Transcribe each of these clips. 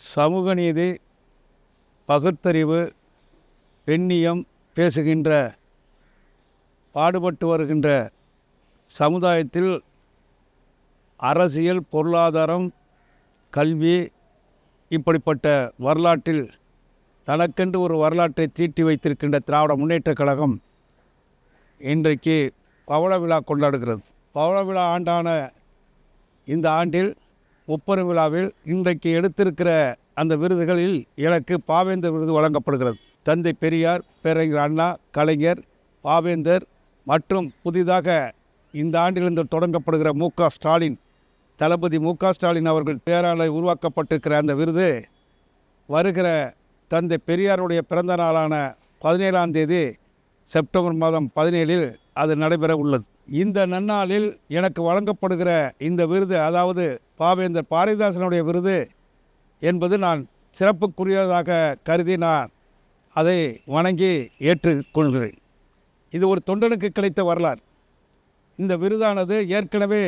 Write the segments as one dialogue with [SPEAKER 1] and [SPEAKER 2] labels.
[SPEAKER 1] சமூக நீதி பகுத்தறிவு பெண்ணியம் பேசுகின்ற பாடுபட்டு வருகின்ற சமுதாயத்தில் அரசியல் பொருளாதாரம் கல்வி இப்படிப்பட்ட வரலாற்றில் தனக்கென்று ஒரு வரலாற்றை தீட்டி வைத்திருக்கின்ற திராவிட முன்னேற்றக் கழகம் இன்றைக்கு பவள விழா கொண்டாடுகிறது. பவள விழா ஆண்டான இந்த ஆண்டில் ஒப்பரு விழாவில் இன்றைக்கு எடுத்திருக்கிற அந்த விருதுகளில் எனக்கு பாவேந்தர் விருது வழங்கப்படுகிறது. தந்தை பெரியார் பேரறிஞர் அண்ணா கலைஞர் பாவேந்தர் மற்றும் புதிதாக இந்த ஆண்டிலிருந்து தொடங்கப்படுகிற மு. க. ஸ்டாலின் தளபதி மு. க. ஸ்டாலின் அவர்கள் பேராலை உருவாக்கப்பட்டிருக்கிற அந்த விருது வருகிற தந்தை பெரியாருடைய பிறந்த நாளான பதினேழாம் தேதி செப்டம்பர் மாதம் பதினேழில் அது நடைபெற உள்ளது. இந்த நன்னாளில் எனக்கு வழங்கப்படுகிற இந்த விருது அதாவது பாவேந்தர் பாரதிதாசனுடைய விருது என்பது நான் சிறப்புக்குரியதாக கருதி நான் அதை வணங்கி ஏற்றுக்கொள்கிறேன். இது ஒரு தொண்டனுக்கு கிடைத்த வரலாறு. இந்த விருதானது ஏற்கனவே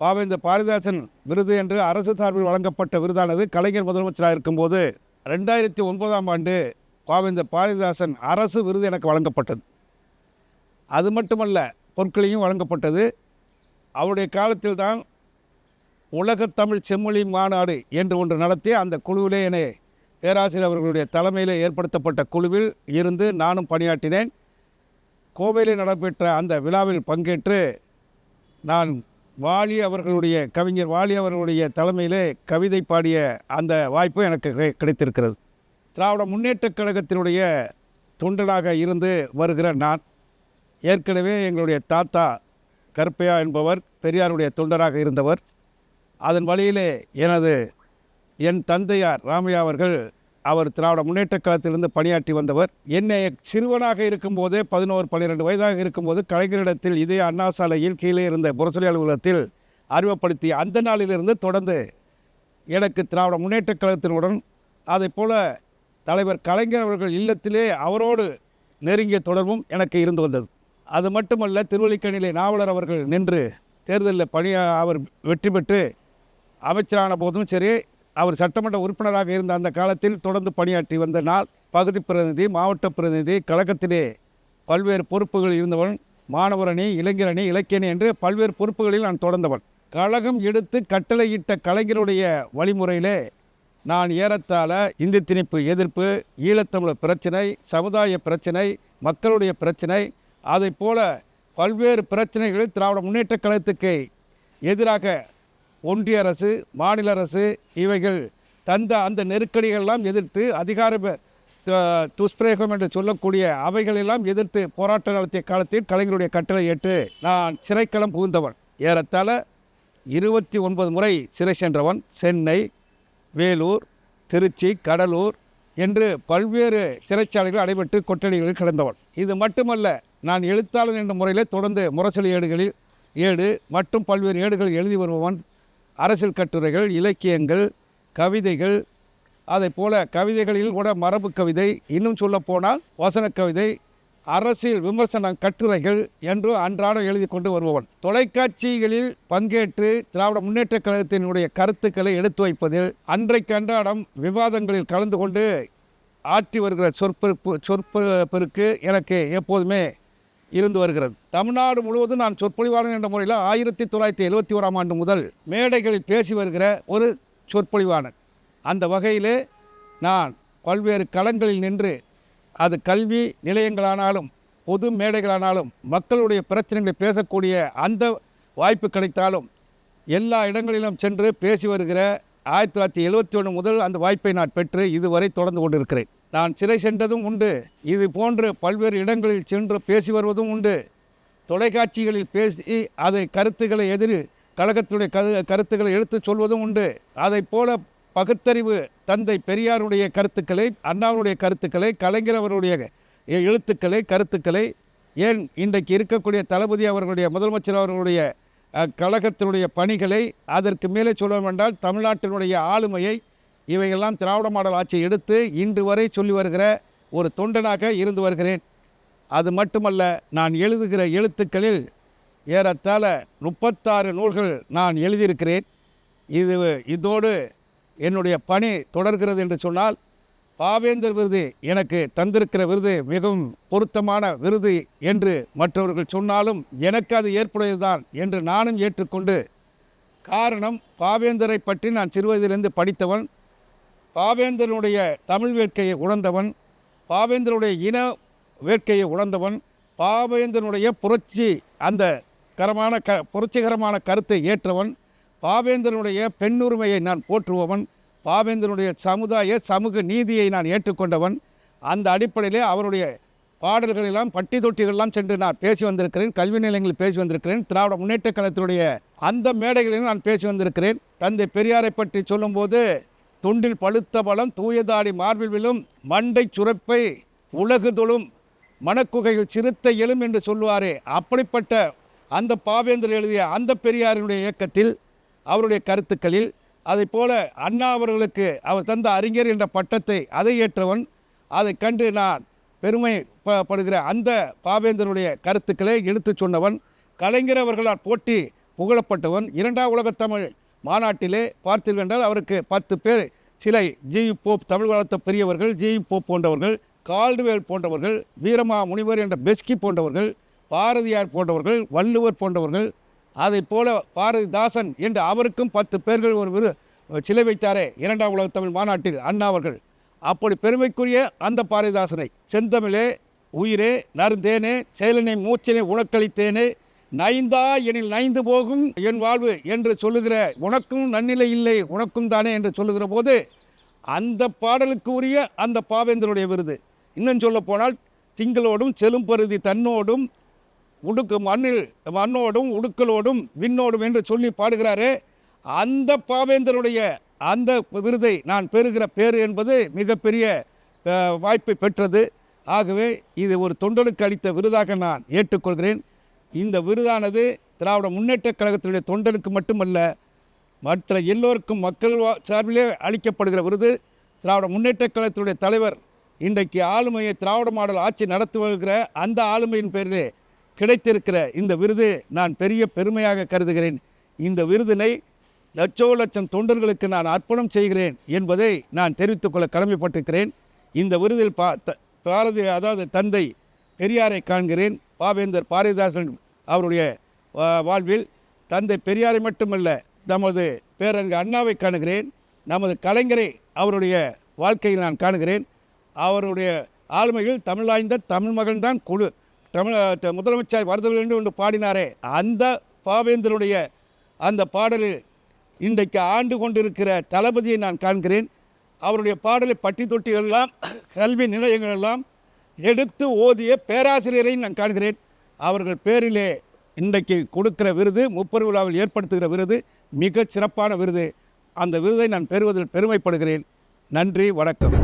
[SPEAKER 1] பாவேந்தர் பாரதிதாசன் விருது என்று அரசு சார்பில் வழங்கப்பட்ட விருதானது கலைஞர் முதலமைச்சராக இருக்கும்போது ரெண்டாயிரத்தி ஒன்பதாம் ஆண்டு பாவேந்தர் பாரதிதாசன் அரசு விருது எனக்கு வழங்கப்பட்டது. அது மட்டுமல்ல பொருட்களையும் வழங்கப்பட்டது. அவருடைய காலத்தில் தான் உலகத் தமிழ் செம்மொழி மாநாடு என்று ஒன்று நடத்தி அந்த குழுவிலே என்னை பேராசிரியர் அவர்களுடைய தலைமையில் ஏற்படுத்தப்பட்ட குழுவில் இருந்து நானும் பணியாற்றினேன். கோவையில் நடைபெற்ற அந்த விழாவில் பங்கேற்று நான் வாலி அவர்களுடைய கவிஞர் வாலி அவர்களுடைய தலைமையிலே கவிதை பாடிய அந்த வாய்ப்பு எனக்கு கிடை- கிடைத்திருக்கிறது. திராவிட முன்னேற்றக் கழகத்தினுடைய தொண்டனாக இருந்து வருகிற நான் ஏற்கனவே எங்களுடைய தாத்தா கருப்பையா என்பவர் பெரியாருடைய தொண்டராக இருந்தவர். அதன் வழியிலே எனது என் தந்தையார் ராமையா அவர்கள் அவர் திராவிட முன்னேற்றக் காலத்திலிருந்து பணியாற்றி வந்தவர். என்னை சிறுவனாக இருக்கும்போதே பதினோரு பன்னிரெண்டு வயதாக இருக்கும்போது கலைஞரிடத்தில் இதே அண்ணா சாலையில் கீழே இருந்த புரசொலி அலுவலகத்தில் அறிமுகப்படுத்திய அந்த நாளிலிருந்து தொடர்ந்து எனக்கு திராவிட முன்னேற்ற கழகத்தினுடன் அதைப் போல தலைவர் கலைஞர் அவர்கள் இல்லத்திலே அவரோடு நெருங்கிய தொடர்பும் எனக்கு இருந்து வந்தது. அது மட்டுமல்ல திருவல்லிக்கணிலே நாவலர் அவர்கள் நின்று தேர்தலில் பணி அவர் வெற்றி பெற்று அமைச்சரான போதும் சரி அவர் சட்டமன்ற உறுப்பினராக இருந்த அந்த காலத்தில் தொடர்ந்து பணியாற்றி வந்த நாள் பகுதி பிரதிநிதி மாவட்ட பிரதிநிதி கழகத்திலே பல்வேறு பொறுப்புகள் இருந்தவன் மாணவரணி இளைஞரணி இலக்கியணி என்று பல்வேறு பொறுப்புகளில் நான் தொடர்ந்தவன். கழகம் எடுத்து கட்டளையிட்ட கலைஞருடைய வழிமுறையிலே நான் ஏறத்தாழ இந்தி திணிப்பு எதிர்ப்பு ஈழத்தமிழர் பிரச்சனை சமுதாய பிரச்சனை மக்களுடைய பிரச்சனை அதைப் போல பல்வேறு பிரச்சனைகளை திராவிட முன்னேற்ற கழகத்துக்கு எதிராக ஒன்றிய அரசு மாநில அரசு இவைகள் தந்த அந்த நெருக்கடிகளெல்லாம் எதிர்த்து அதிகார துஷ்பிரேகம் துஷ்பிரயோகம் என்று சொல்லக்கூடிய அவைகளெல்லாம் எதிர்த்து போராட்டம் நடத்திய காலத்தில் கலைஞருடைய கட்டளை ஏற்று நான் சிறைக்களம் புகுந்தவன். ஏறத்தாழ இருபத்தி ஒன்பது முறை சிறை சென்றவன். சென்னை வேலூர் திருச்சி கடலூர் என்று பல்வேறு சிறைச்சாலைகள் அடைபட்டு கொட்டடிகளில் கிடந்தவன். இது மட்டுமல்ல நான் எழுத்தாளன் என்ற முறையில் தொடர்ந்து முரசொலி ஏடுகளில் ஏடு மற்றும் பல்வேறு ஏடுகள் எழுதி வருபவன் அரசியல் கட்டுரைகள் இலக்கியங்கள் கவிதைகள் அதைப் போல கவிதைகளில் கூட மரபு கவிதை இன்னும் சொல்லப்போனால் வசன கவிதை அரசியல் விமர்சன கட்டுரைகள் என்று அன்றாடம் எழுதி கொண்டு வருபவன். தொலைக்காட்சிகளில் பங்கேற்று திராவிட முன்னேற்ற கழகத்தினுடைய கருத்துக்களை எடுத்து வைப்பதில் அன்றைக்கு அன்றாடம் விவாதங்களில் கலந்து கொண்டு ஆற்றி வருகிற சொற்பொறுப்பு சொற்பொறுப்பிற்கு எனக்கு எப்போதுமே இருந்து வருகிறது. தமிழ்நாடு முழுவதும் நான் சொற்பொழிவாளன் என்ற முறையில் ஆயிரத்தி தொள்ளாயிரத்தி எழுபத்தி ஓராம் ஆண்டு முதல் மேடைகளில் பேசி வருகிற ஒரு சொற்பொழிவாளன். அந்த வகையிலே நான் பல்வேறு களங்களில் நின்று அது கல்வி நிலையங்களானாலும் பொது மேடைகளானாலும் மக்களுடைய பிரச்சனைகளை பேசக்கூடிய அந்த வாய்ப்பு கிடைத்தாலும் எல்லா இடங்களிலும் சென்று பேசி வருகிற ஆயிரத்தி தொள்ளாயிரத்தி எழுபத்தி ஒன்று முதல் அந்த வாய்ப்பை நான் பெற்று இதுவரை தொடர்ந்து கொண்டிருக்கிறேன். நான் சிறை சென்றதும் உண்டு. இது போன்று பல்வேறு இடங்களில் சென்று பேசி வருவதும் உண்டு. தொலைக்காட்சிகளில் பேசி அதை கருத்துக்களை எதிர் கழகத்துடைய கரு கருத்துக்களை எடுத்துச் சொல்வதும் உண்டு. அதைப் போல பகுத்தறிவு தந்தை பெரியாருடைய கருத்துக்களை அண்ணாவுடைய கருத்துக்களை கலைஞர் அவருடைய எ- எழுத்துக்களை கருத்துக்களை ஏன் இன்றைக்கு இருக்கக்கூடிய தளபதி அவர்களுடைய முதலமைச்சர் அவர்களுடைய கழகத்தினுடைய பணிகளை அதற்கு மேலே சொல்ல வேண்டால் தமிழ்நாட்டினுடைய ஆளுமையை இவையெல்லாம் திராவிட மாடல் ஆட்சியை எடுத்து இன்று வரை சொல்லி வருகிற ஒரு தொண்டனாக இருந்து வருகிறேன். அது மட்டுமல்ல நான் எழுதுகிற எழுத்துக்களில் ஏறத்தாழ முப்பத்தாறு நூல்கள் நான் எழுதியிருக்கிறேன். இது இதோடு என்னுடைய பணி தொடர்கிறது என்று சொன்னால் பாவேந்தர் விருது எனக்கு தந்திருக்கிற விருது மிகவும் பொருத்தமான விருது என்று மற்றவர்கள் சொன்னாலும் எனக்கு அது ஏற்புடையதுதான் என்று நானும் ஏற்றுக்கொண்டு காரணம் பாவேந்தரை பற்றி நான் சிறுவயதிலிருந்து படித்தவன் பாவேந்தனுடைய தமிழ் வேட்கையை உணர்ந்தவன் பாவேந்தனுடைய இன வேட்கையை உணர்ந்தவன் பாவேந்தனுடைய புரட்சி அந்த கரமான க புரட்சிகரமான கருத்தை ஏற்றவன் பாவேந்தனுடைய பெண்ணுரிமையை நான் போற்றுபவன் பாவேந்தனுடைய சமுதாய சமூக நீதியை நான் ஏற்றுக்கொண்டவன். அந்த அடிப்படையிலே அவருடைய பாடல்களெல்லாம் பட்டி தொட்டிகளெல்லாம் சென்று நான் பேசி வந்திருக்கிறேன் கல்வி நிலையங்களில் பேசி வந்திருக்கிறேன். திராவிட முன்னேற்ற கழகத்தினுடைய அந்த மேடைகளிலும் நான் பேசி வந்திருக்கிறேன். தந்தை பெரியாரை பற்றி சொல்லும்போது துண்டில் பழுத்த பலம் தூயதாடி மார்பில் விழும் மண்டை சுரப்பை உலகுதொழும் மனக்குகையில் மணக்குகையில் எழும் என்று சொல்லுவாரே. அப்படிப்பட்ட அந்த பாவேந்தர் எழுதிய அந்த பெரியாரினுடைய இயக்கத்தில் அவருடைய கருத்துக்களில் அதைப் போல அண்ணா அவர்களுக்கு அவர் தந்த அறிஞர் என்ற பட்டத்தை அதை ஏற்றவன் அதை கண்டு நான் பெருமை ப- படுகிற அந்த பாவேந்தனுடைய கருத்துக்களை எடுத்துச் சொன்னவன் கலைஞர் அவர்களால் போட்டி புகழப்பட்டவன் இரண்டாம் உலக தமிழ் மாநாட்டிலே பார்த்தீர்கள் அவருக்கு பத்து பேர் சிலை ஜி. போப் தமிழ் வளர்த்த பெரியவர்கள் ஜி. போப் போன்றவர்கள் கால்டுவேல் போன்றவர்கள் வீரமா முனிவர் என்ற பெஸ்கி போன்றவர்கள் பாரதியார் போன்றவர்கள் வள்ளுவர் போன்றவர்கள் அதைப் போல பாரதிதாசன் என்று அவருக்கும் பத்து பேர்கள் ஒரு விரு சிலை வைத்தாரே இரண்டாம் உலக தமிழ் மாநாட்டில் அண்ணா அவர்கள். அப்படி பெருமைக்குரிய அந்த பாரதிதாசனை செந்தமிழே உயிரே நறுந்தேனே செயலனை மூச்சினை உணக்களித்தேனே நைந்தா எனில் நைந்து போகும் என் வாழ்வு என்று சொல்லுகிற உனக்கும் நன்னிலை இல்லை உனக்கும் தானே என்று சொல்லுகிற போது அந்த பாடலுக்கு உரிய அந்த பாவேந்தருடைய விருது. இன்னும் சொல்ல போனால் திங்களோடும் செலும்பருதி தன்னோடும் உடுக்கு மண்ணில் மண்ணோடும் உடுக்கலோடும் விண்ணோடும் என்று சொல்லி பாடுகிறாரே. அந்த பாவேந்தருடைய அந்த விருதை நான் பெறுகிற பேர் என்பது மிகப்பெரிய வாய்ப்பை பெற்றது. ஆகவே இது ஒரு தொண்டனுக்கு அளித்த விருதாக நான் ஏற்றுக்கொள்கிறேன். இந்த விருதானது திராவிட முன்னேற்றக் கழகத்தினுடைய தொண்டனுக்கு மட்டுமல்ல மற்ற எல்லோருக்கும் மக்கள் சார்பிலே அளிக்கப்படுகிற விருது திராவிட முன்னேற்றக் கழகத்தினுடைய தலைவர் இன்றைக்கு ஆளுமையை திராவிட மாடல் ஆட்சி நடத்தி வருகிற அந்த ஆளுமையின் பேரிலே கிடைத்திருக்கிற இந்த விருது நான் பெரிய பெருமையாக கருதுகிறேன். இந்த விருதினை லட்சோ லட்சம் தொண்டர்களுக்கு நான் அர்ப்பணம் செய்கிறேன் என்பதை நான் தெரிவித்துக்கொள்ள கடமைப்பட்டிருக்கிறேன். இந்த விருதில் பா த- பாரதி அதாவது தந்தை பெரியாரை காண்கிறேன். பாவேந்தர் பாரதிதாசன் அவருடைய வா- வாழ்வில் தந்தை பெரியாரை மட்டுமல்ல நமது பேரறிஞர் அண்ணாவை காணுகிறேன். நமது கலைஞரை அவருடைய வாழ்க்கையில் நான் காணுகிறேன். அவருடைய ஆளுமையில் தமிழாய்ந்த தமிழ் மகன்தான் குழு தமிழ் முதலமைச்சர் வருத வேண்டும் என்று பாடினாரே. அந்த பாவேந்தருடைய அந்த பாடலில் இன்றைக்கு ஆண்டு கொண்டிருக்கிற தளபதியை நான் காண்கிறேன். அவருடைய பாடலை பட்டி தொட்டிகளெல்லாம் கல்வி நிலையங்களெல்லாம் எடுத்து ஓதிய பேராசிரியரை நான் காண்கிறேன். அவர்கள் பேரிலே இன்றைக்கு கொடுக்கிற விருது முப்பெரு விழாவில் ஏற்படுத்துகிற விருது மிகச் சிறப்பான விருது. அந்த விருதை நான் பெறுவதில் பெருமைப்படுகிறேன். நன்றி வணக்கம்.